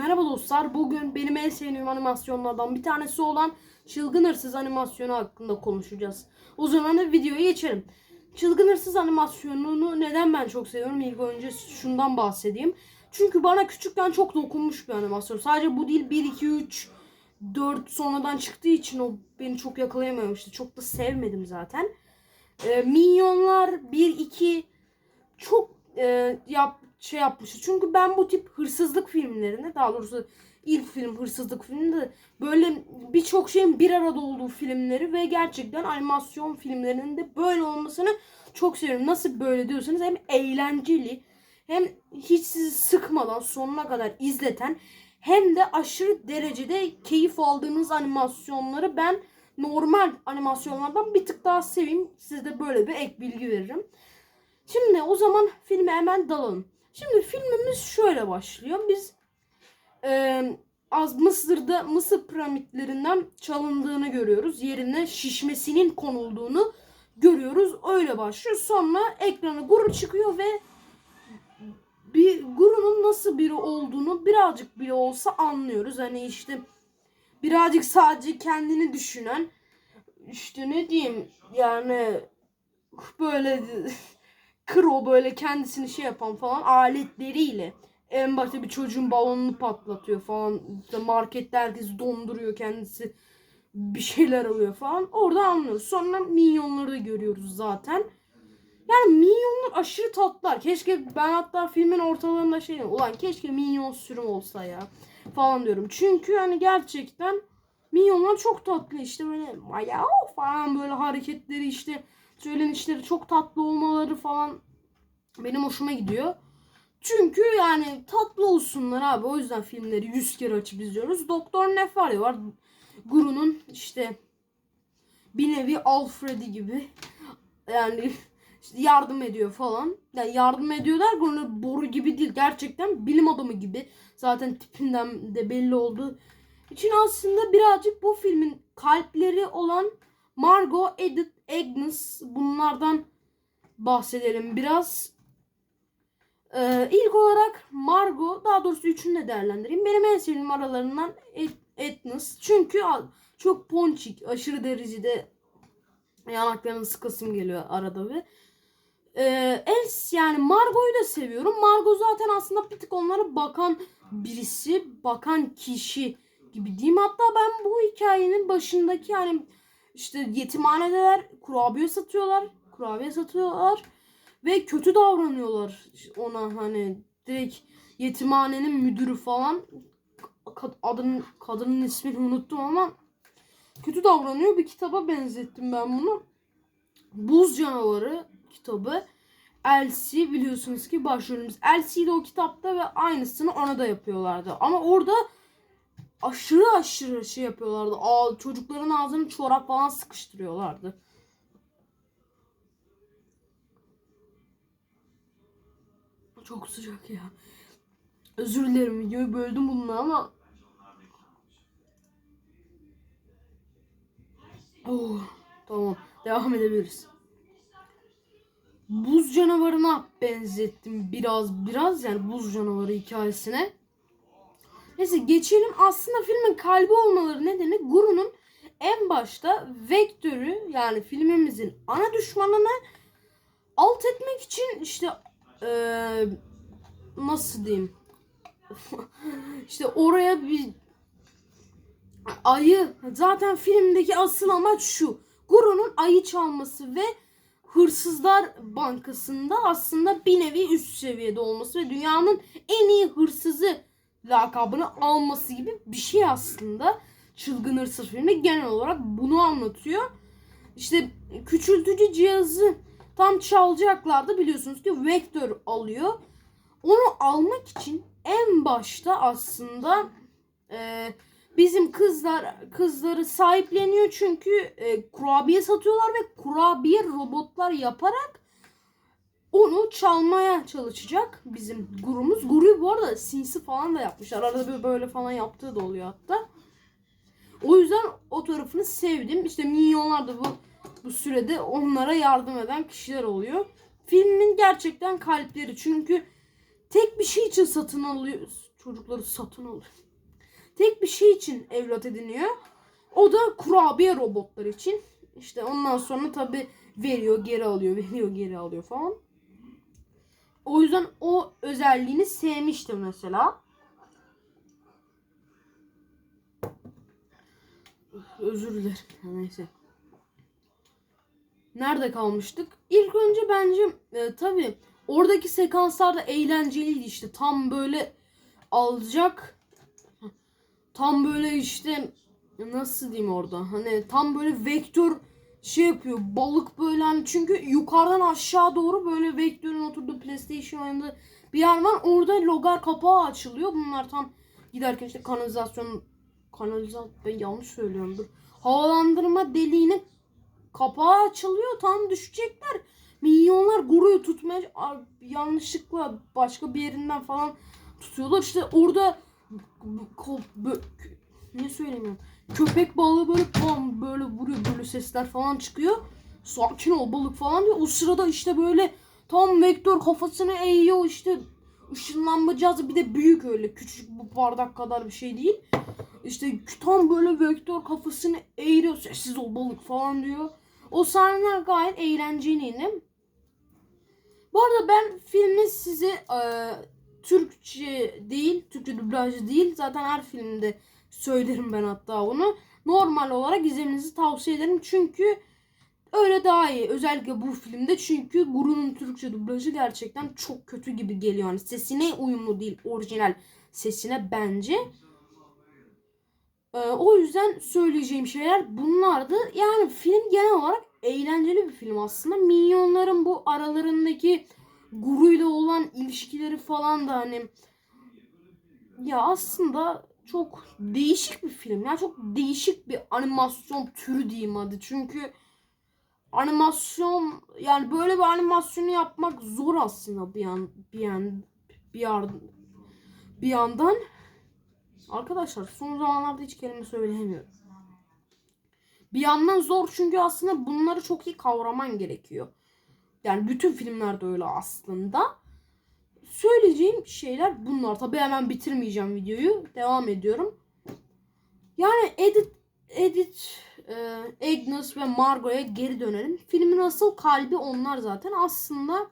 Merhaba dostlar. Bugün benim en sevdiğim animasyonlardan bir tanesi olan Çılgın Hırsız animasyonu hakkında konuşacağız. O zaman da videoya geçelim. Çılgın Hırsız animasyonunu neden ben çok seviyorum? İlk önce şundan bahsedeyim. Çünkü bana küçükken çok dokunmuş bir animasyon. Sadece bu değil 1, 2, 3, 4 sonradan çıktığı için o beni çok yakalayamamıştı. Çok da sevmedim zaten. Ee, Minyonlar 1, 2 çok e, yap, şey yapmıştı. Çünkü ben bu tip hırsızlık filmlerinde daha doğrusu ilk film hırsızlık filminde böyle birçok şeyin bir arada olduğu filmleri ve gerçekten animasyon filmlerinin de böyle olmasını çok seviyorum. Nasıl böyle diyorsanız hem eğlenceli hem hiç sizi sıkmadan sonuna kadar izleten hem de aşırı derecede keyif aldığınız animasyonları ben normal animasyonlardan bir tık daha seveyim. Size de böyle bir ek bilgi veririm. Şimdi o zaman filme hemen dalalım. Şimdi filmimiz şöyle başlıyor. Biz e, az Mısır'da Mısır piramitlerinden çalındığını görüyoruz. Yerine şişmesinin konulduğunu görüyoruz. Öyle başlıyor. Sonra ekrana Guru çıkıyor ve bir Guru'nun nasıl biri olduğunu birazcık bile olsa anlıyoruz. Hani işte birazcık sadece kendini düşünen işte ne diyeyim yani böyle kro böyle kendisini şey yapan falan aletleriyle en başta bir çocuğun balonunu patlatıyor falan işte markette herkes donduruyor kendisi bir şeyler alıyor falan orada anlıyoruz. Sonra minyonları da görüyoruz zaten. Yani minyonlar aşırı tatlılar. Keşke ben hatta filmin ortalarında şey diyorum. Ulan keşke minyon sürüm olsa ya falan diyorum. Çünkü hani gerçekten minyonlar çok tatlı işte böyle maya falan böyle hareketleri işte söylenişleri çok tatlı olmaları falan benim hoşuma gidiyor. Çünkü yani tatlı olsunlar abi. O yüzden filmleri yüz kere açıp izliyoruz. Doktor Nefari var. Guru'nun işte bir nevi Alfred'i gibi. Yani işte yardım ediyor falan. Yani yardım ediyorlar bunu boru gibi değil. Gerçekten bilim adamı gibi. Zaten tipinden de belli oldu. için aslında birazcık bu filmin kalpleri olan Margot, Edith, Agnes bunlardan bahsedelim biraz. Ee, ilk olarak Margot, daha doğrusu üçünü de değerlendireyim. Benim en sevdiğim aralarından Agnes. Çünkü çok ponçik, aşırı derecede yanaklarını sıkasım geliyor arada ve ee, Els yani Margot'u da seviyorum. Margot zaten aslında bir tık onlara bakan birisi, bakan kişi gibi diyeyim. Hatta ben bu hikayenin başındaki yani işte yetimhanedeler kurabiye satıyorlar. Kurabiye satıyorlar ve kötü davranıyorlar ona hani direkt yetimhanenin müdürü falan adının kadının ismini unuttum ama kötü davranıyor bir kitaba benzettim ben bunu. Buz canavarı kitabı. Elsie biliyorsunuz ki başrolümüz. Elsie de o kitapta ve aynısını ona da yapıyorlardı. Ama orada aşırı aşırı şey yapıyorlardı. Aa, çocukların ağzını çorap falan sıkıştırıyorlardı. Çok sıcak ya. Özür dilerim videoyu böldüm bununla ama Oh, tamam. Devam edebiliriz. Buz canavarına benzettim biraz biraz yani buz canavarı hikayesine. Neyse geçelim. Aslında filmin kalbi olmaları nedeni Guru'nun en başta vektörü yani filmimizin ana düşmanını alt etmek için işte ee, nasıl diyeyim işte oraya bir ayı zaten filmdeki asıl amaç şu Guru'nun ayı çalması ve Hırsızlar Bankası'nda aslında bir nevi üst seviyede olması ve dünyanın en iyi hırsızı lakabını alması gibi bir şey aslında. Çılgın Hırsız filmi genel olarak bunu anlatıyor. İşte küçültücü cihazı tam çalacaklardı biliyorsunuz ki Vektör alıyor. Onu almak için en başta aslında e, bizim kızlar kızları sahipleniyor çünkü e, kurabiye satıyorlar ve kurabiye robotlar yaparak onu çalmaya çalışacak bizim gurumuz. Guru'yu bu arada sinsi falan da yapmışlar. Arada böyle falan yaptığı da oluyor hatta. O yüzden o tarafını sevdim. İşte minyonlar da bu bu sürede onlara yardım eden kişiler oluyor. Filmin gerçekten kalpleri çünkü tek bir şey için satın alıyoruz. çocukları satın alıyor. Tek bir şey için evlat ediniyor. O da kurabiye robotlar için. İşte ondan sonra tabi veriyor geri alıyor veriyor geri alıyor falan. O yüzden o özelliğini sevmiştim mesela. Özür dilerim. Neyse. Nerede kalmıştık? İlk önce bence e, tabii oradaki sekanslar da eğlenceliydi işte. Tam böyle alacak tam böyle işte nasıl diyeyim orada hani tam böyle vektör şey yapıyor balık böyle hani çünkü yukarıdan aşağı doğru böyle vektörün oturduğu PlayStation oyunda bir yer var. Orada logar kapağı açılıyor. Bunlar tam giderken işte kanalizasyon kanalizasyon ben yanlış söylüyorumdur havalandırma deliğine kapağı açılıyor. Tam düşecekler. Milyonlar guruyu tutmaya yanlışlıkla başka bir yerinden falan tutuyorlar. İşte orada ne söyleyeyim köpek balığı böyle tam böyle vuruyor böyle sesler falan çıkıyor. Sakin ol balık falan diyor. O sırada işte böyle tam vektör kafasını eğiyor işte ışınlanma cihazı bir de büyük öyle küçük bu bardak kadar bir şey değil. İşte tam böyle vektör kafasını eğiyor sessiz ol balık falan diyor. O sahneler gayet eğlenceliydi bu arada ben filmi size e, Türkçe değil, Türkçe dublajı değil. Zaten her filmde söylerim ben hatta onu. Normal olarak izlemenizi tavsiye ederim. Çünkü öyle daha iyi. Özellikle bu filmde çünkü Guru'nun Türkçe dublajı gerçekten çok kötü gibi geliyor. Yani sesine uyumlu değil orijinal sesine bence. Ee, o yüzden söyleyeceğim şeyler bunlardı. Yani film genel olarak eğlenceli bir film aslında. Minyonların bu aralarındaki Guru'yla olan ilişkileri falan da hani ya aslında çok değişik bir film. Yani çok değişik bir animasyon türü diyeyim hadi. Çünkü animasyon yani böyle bir animasyonu yapmak zor aslında bir yan bir yan bir yan bir yandan arkadaşlar son zamanlarda hiç kelime söyleyemiyorum. Bir yandan zor çünkü aslında bunları çok iyi kavraman gerekiyor. Yani bütün filmlerde öyle aslında. Söyleyeceğim şeyler bunlar. Tabii hemen bitirmeyeceğim videoyu. Devam ediyorum. Yani Edith, Edith, e, Agnes ve Margot'a geri dönelim. Filmin asıl kalbi onlar zaten. Aslında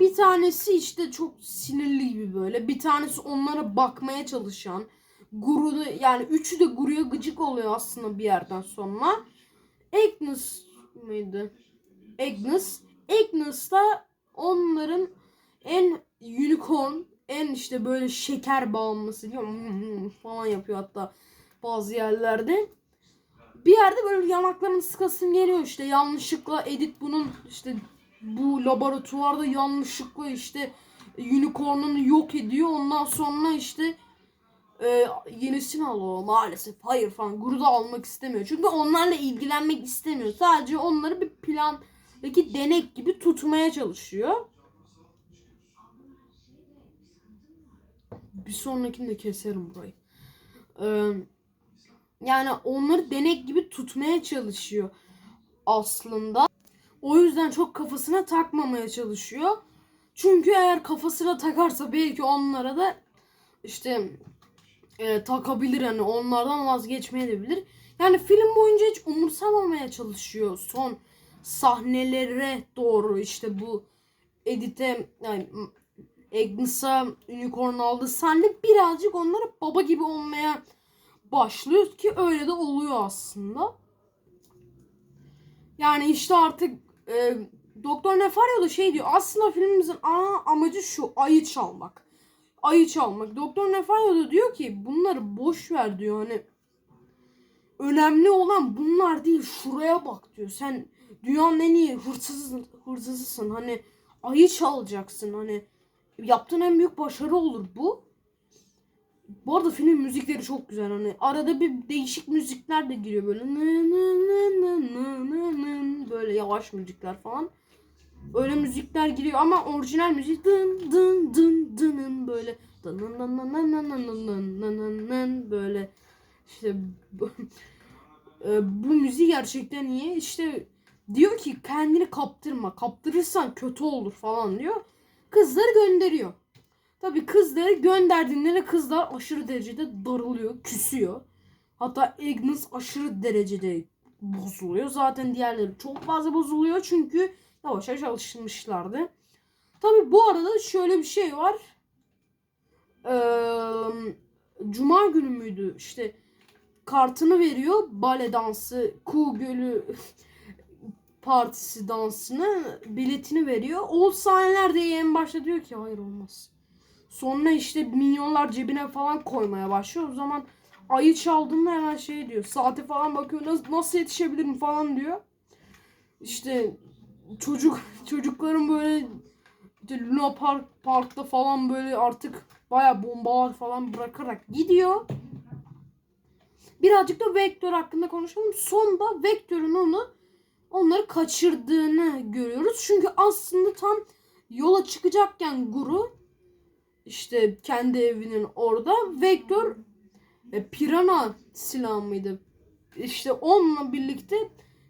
bir tanesi işte çok sinirli gibi böyle. Bir tanesi onlara bakmaya çalışan. Guru yani üçü de Guru'ya gıcık oluyor aslında bir yerden sonra. Agnes mıydı? Agnes. Agnes da onların en unicorn, en işte böyle şeker bağımlısı diyor "Hmm, falan yapıyor hatta bazı yerlerde. Bir yerde böyle yanaklarını sıkasım geliyor işte yanlışlıkla Edith bunun işte bu laboratuvarda yanlışlıkla işte unicorn'unu yok ediyor. Ondan sonra işte e, yenisini alıyor maalesef. Hayır falan. Guru da almak istemiyor. Çünkü onlarla ilgilenmek istemiyor. Sadece onları bir plandaki denek gibi tutmaya çalışıyor. Bir sonrakinde keserim burayı. Ee, yani onları denek gibi tutmaya çalışıyor aslında. O yüzden çok kafasına takmamaya çalışıyor. Çünkü eğer kafasına takarsa belki onlara da işte e, takabilir hani onlardan vazgeçmeyebilir. Yani film boyunca hiç umursamamaya çalışıyor son sahnelere doğru işte bu Edith'e yani Agnes'a unicorn aldığı sahne birazcık onlara baba gibi olmaya başlıyor ki öyle de oluyor aslında. Yani işte artık e, Doktor Nefario da şey diyor aslında filmimizin ana amacı şu ayı çalmak. Ayı çalmak. Doktor Nefario da diyor ki bunları boş ver diyor hani önemli olan bunlar değil şuraya bak diyor. Sen dünyanın en iyi hırsızısın, hırsızısın. Hani ayı çalacaksın hani yaptığın en büyük başarı olur bu. Bu arada filmin müzikleri çok güzel hani arada bir değişik müzikler de giriyor böyle böyle yavaş müzikler falan. Öyle müzikler giriyor ama orijinal müzik dın dın dın dının böyle böyle işte bu, bu müziği gerçekten iyi. İşte diyor ki kendini kaptırma. Kaptırırsan kötü olur falan diyor. Kızları gönderiyor. Tabii kızları gönderdiğinde kızlar aşırı derecede darılıyor, küsüyor. Hatta Agnes aşırı derecede bozuluyor. Zaten diğerleri çok fazla bozuluyor çünkü yavaş yavaş alışmışlardı. Tabii bu arada şöyle bir şey var. Ee, Cuma günü müydü? İşte kartını veriyor. Bale dansı, Kuğu Gölü partisi dansını biletini veriyor. O sahnelerde en başta diyor ki hayır olmaz. Sonra işte milyonlar cebine falan koymaya başlıyor. O zaman ayı çaldığında hemen şey diyor. Saate falan bakıyor. Nasıl, nasıl yetişebilirim falan diyor. İşte çocuk çocukların böyle işte Luna Park parkta falan böyle artık baya bombalar falan bırakarak gidiyor. Birazcık da Vektör hakkında konuşalım. Sonda Vektör'ün onu onları kaçırdığını görüyoruz. Çünkü aslında tam yola çıkacakken Guru işte kendi evinin orada Vektör e, Pirana silahı mıydı? İşte onunla birlikte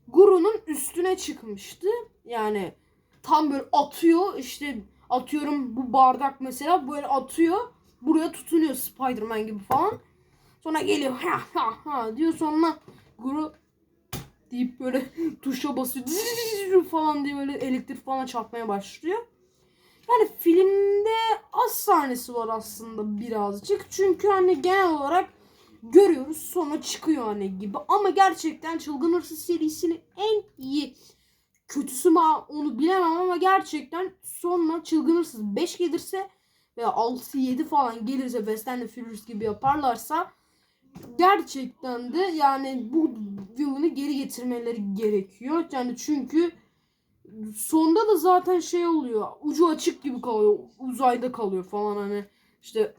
Guru'nun üstüne çıkmıştı. Yani tam böyle atıyor işte atıyorum bu bardak mesela böyle atıyor. Buraya tutunuyor Spider-Man gibi falan. Sonra geliyor ha ha ha diyor sonra Guru deyip böyle tuşa basıyor falan diye böyle elektrik falan çarpmaya başlıyor. Yani filmde az sahnesi var aslında birazcık. Çünkü hani genel olarak görüyoruz sonra çıkıyor hani gibi. Ama gerçekten Çılgın Hırsız serisinin en iyi kötüsü mü onu bilemem ama gerçekten sonra Çılgın Hırsız 5 gelirse veya 6-7 falan gelirse West and Furious gibi yaparlarsa gerçekten de yani bu villain'ı geri getirmeleri gerekiyor. Yani çünkü sonda da zaten şey oluyor. Ucu açık gibi kalıyor. Uzayda kalıyor falan hani. işte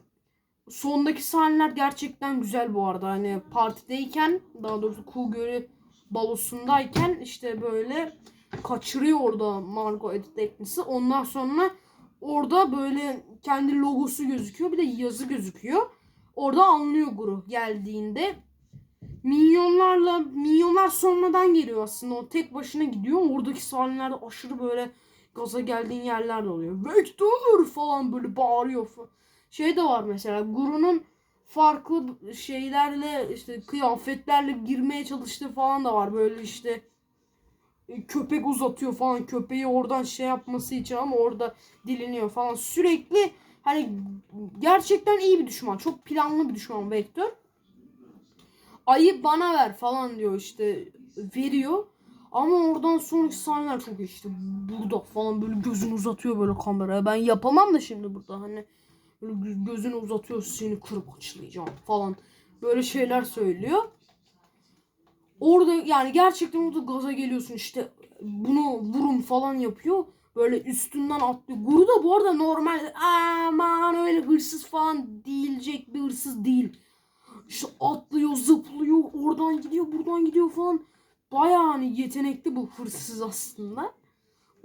sondaki sahneler gerçekten güzel bu arada. Hani partideyken daha doğrusu Kuğu Gölü balosundayken işte böyle kaçırıyor orada Margot Edith. Ondan sonra orada böyle kendi logosu gözüküyor. Bir de yazı gözüküyor. Orada anlıyor Guru geldiğinde. Minyonlarla minyonlar sonradan geliyor aslında. O tek başına gidiyor. Oradaki sahnelerde aşırı böyle gaza geldiğin yerler de oluyor. Vector falan böyle bağırıyor. Şey de var mesela Guru'nun farklı şeylerle işte kıyafetlerle girmeye çalıştığı falan da var. Böyle işte e, köpek uzatıyor falan köpeği oradan şey yapması için ama orada diliniyor falan. Sürekli hani gerçekten iyi bir düşman. Çok planlı bir düşman Vektör. Ayı bana ver falan diyor işte veriyor. Ama oradan sonraki sahneler çok işte burada falan böyle gözünü uzatıyor böyle kameraya. Ben yapamam da şimdi burada hani böyle gö- gözünü uzatıyor seni kırıp açlayacağım falan. Böyle şeyler söylüyor. Orada yani gerçekten orada gaza geliyorsun işte bunu vurun falan yapıyor. Böyle üstünden atlıyor. Guru da bu arada normal aman öyle hırsız falan değilecek bir hırsız değil. İşte atlıyor, zıplıyor, oradan gidiyor, buradan gidiyor falan. Bayağı hani yetenekli bu hırsız aslında.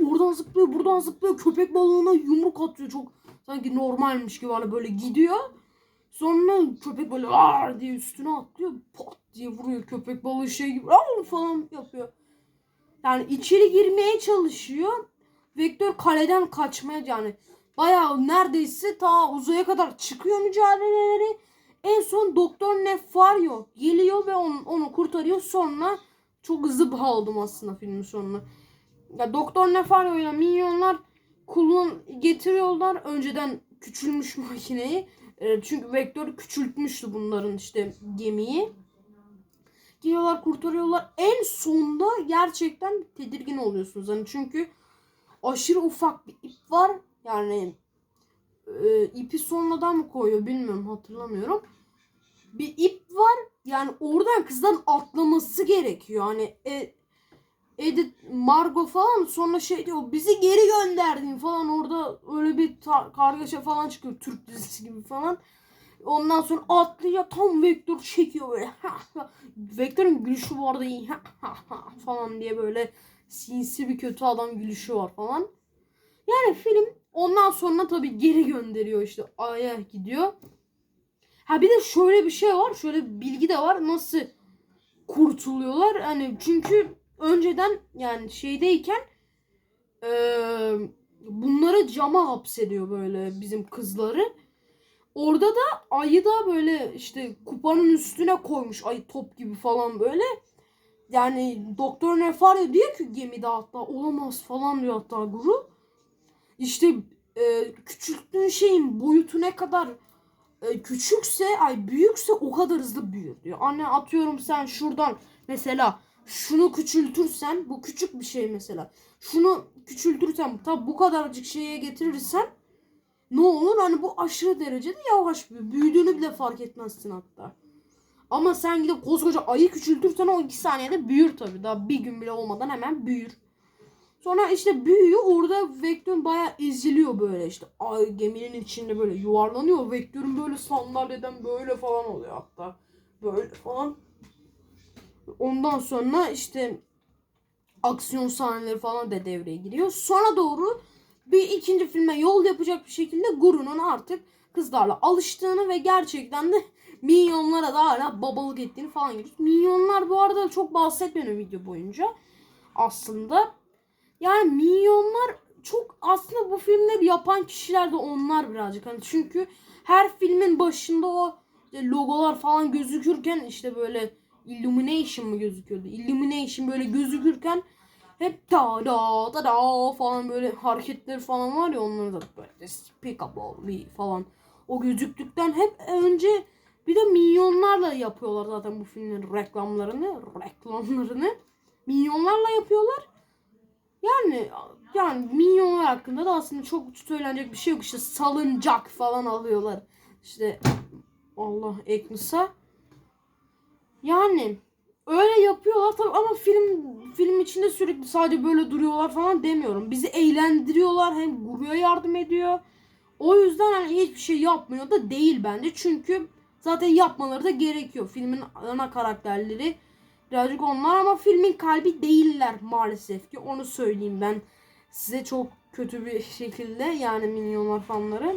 Oradan zıplıyor, buradan zıplıyor. Köpek balığına yumruk atıyor. Çok sanki normalmiş gibi hani böyle gidiyor. Sonra köpek böyle Aa! diye üstüne atlıyor. Pat diye vuruyor köpek balığı şey gibi Aa! falan yapıyor. Yani içeri girmeye çalışıyor. Vektör kaleden kaçmaya yani bayağı neredeyse ta uzaya kadar çıkıyor mücadeleleri. En son Doktor Nefario geliyor ve onu, onu kurtarıyor. Sonra çok hızlı bağladım aslında filmin sonuna. Ya Doktor Nefario ile minyonlar kullan getiriyorlar. Önceden küçülmüş makineyi. E, çünkü Vektör küçültmüştü bunların işte gemiyi. Geliyorlar kurtarıyorlar. En sonda gerçekten tedirgin oluyorsunuz. Hani çünkü aşırı ufak bir ip var. Yani e, ipi sonradan mı koyuyor bilmiyorum hatırlamıyorum. Bir ip var. Yani oradan kızdan atlaması gerekiyor. Hani e, Edith, Margot falan sonra şey diyor bizi geri gönderdin falan orada öyle bir kargaşa falan çıkıyor Türk dizisi gibi falan. Ondan sonra atlıyor tam Vektör çekiyor böyle. Vektör'ün gülüşü bu arada iyi falan diye böyle sinsi bir kötü adam gülüşü var falan. Yani film ondan sonra tabii geri gönderiyor işte Ay'a gidiyor. Ha bir de şöyle bir şey var. Şöyle bir bilgi de var. Nasıl kurtuluyorlar? Hani çünkü önceden yani şeydeyken eee bunları cama hapsediyor böyle bizim kızları. Orada da ayı da böyle işte kupanın üstüne koymuş ayı top gibi falan böyle. Yani Doktor Nefario diyor ki gemide hatta olamaz falan diyor hatta Guru. İşte e, küçülttüğün şeyin boyutu ne kadar e, küçükse ay büyükse o kadar hızlı büyür diyor. Anne atıyorum sen şuradan mesela şunu küçültürsen bu küçük bir şey mesela. Şunu küçültürsen tabi bu kadarcık şeye getirirsen ne olur? Hani bu aşırı derecede yavaş büyür. Büyüdüğünü bile fark etmezsin hatta. Ama sen gidip koskoca ayı küçültürsen o iki saniyede büyür tabi. Daha bir gün bile olmadan hemen büyür. Sonra işte büyüyor. Orada vektörün bayağı eziliyor böyle işte. Ay geminin içinde böyle yuvarlanıyor. Vektörün böyle sandalyeden böyle falan oluyor hatta. Böyle falan. Ondan sonra işte aksiyon sahneleri falan da devreye giriyor. Sonra doğru bir ikinci filme yol yapacak bir şekilde Guru'nun artık kızlarla alıştığını ve gerçekten de milyonlara da hala babalık ettiğini falan görüyoruz. Milyonlar bu arada çok bahsetmiyor video boyunca aslında. Yani milyonlar çok aslında bu filmleri yapan kişiler de onlar birazcık. Hani çünkü her filmin başında o işte logolar falan gözükürken işte böyle Illumination mı gözüküyordu? Illumination böyle gözükürken hep da da da da falan böyle hareketleri falan var ya onları da böyle speak about me falan. O gözüktükten hep önce bir de milyonlarla yapıyorlar zaten bu filmlerin reklamlarını, reklamlarını. Milyonlarla yapıyorlar. Yani yani milyonlar hakkında da aslında çok söylenecek bir şey yok. İşte salıncak falan alıyorlar. İşte Allah Eknus'a. Yani öyle yapıyorlar tabii ama film film içinde sürekli sadece böyle duruyorlar falan demiyorum. Bizi eğlendiriyorlar hem Guru'ya yardım ediyor. O yüzden hani hiçbir şey yapmıyor da değil bence. Çünkü zaten yapmaları da gerekiyor. Filmin ana karakterleri birazcık onlar ama filmin kalbi değiller maalesef ki. Onu söyleyeyim ben size çok kötü bir şekilde yani milyonlar fanları.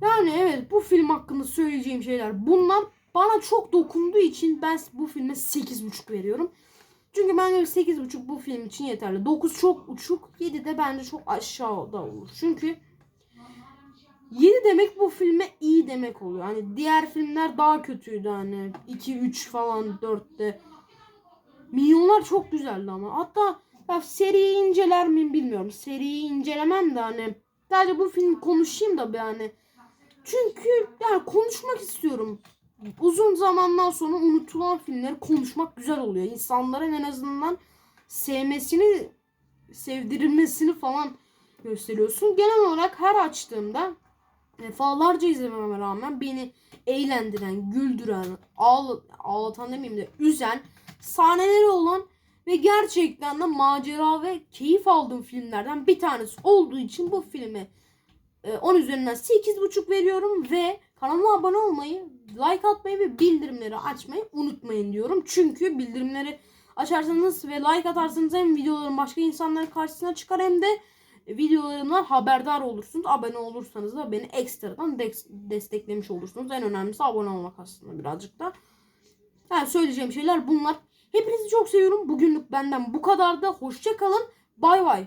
Yani evet bu film hakkında söyleyeceğim şeyler bunlar bana çok dokunduğu için ben bu filme 8.5 veriyorum. Çünkü bence 8.5 bu film için yeterli. 9 çok uçuk, 7 de bence çok aşağıda olur. Çünkü 7 demek bu filme iyi demek oluyor. Hani diğer filmler daha kötüydü hani 2 3 falan 4'te. Milyonlar çok güzeldi ama. Hatta ya seriyi inceler miyim bilmiyorum. Seriyi incelemem de hani sadece bu filmi konuşayım da yani. Çünkü yani konuşmak istiyorum uzun zamandan sonra unutulan filmleri konuşmak güzel oluyor. İnsanların en azından sevmesini, sevdirilmesini falan gösteriyorsun. Genel olarak her açtığımda defalarca izlememe rağmen beni eğlendiren, güldüren, ağla, ağlatan demeyeyim de üzen sahneleri olan ve gerçekten de macera ve keyif aldığım filmlerden bir tanesi olduğu için bu filme 10 üzerinden 8.5 veriyorum ve kanalıma abone olmayı, like atmayı ve bildirimleri açmayı unutmayın diyorum. Çünkü bildirimleri açarsanız ve like atarsanız hem videolarım başka insanların karşısına çıkar hem de videolarımdan haberdar olursunuz. Abone olursanız da beni ekstradan desteklemiş olursunuz. En önemlisi abone olmak aslında birazcık da. Yani söyleyeceğim şeyler bunlar. Hepinizi çok seviyorum. Bugünlük benden bu kadar da. Hoşça kalın. Bay bay.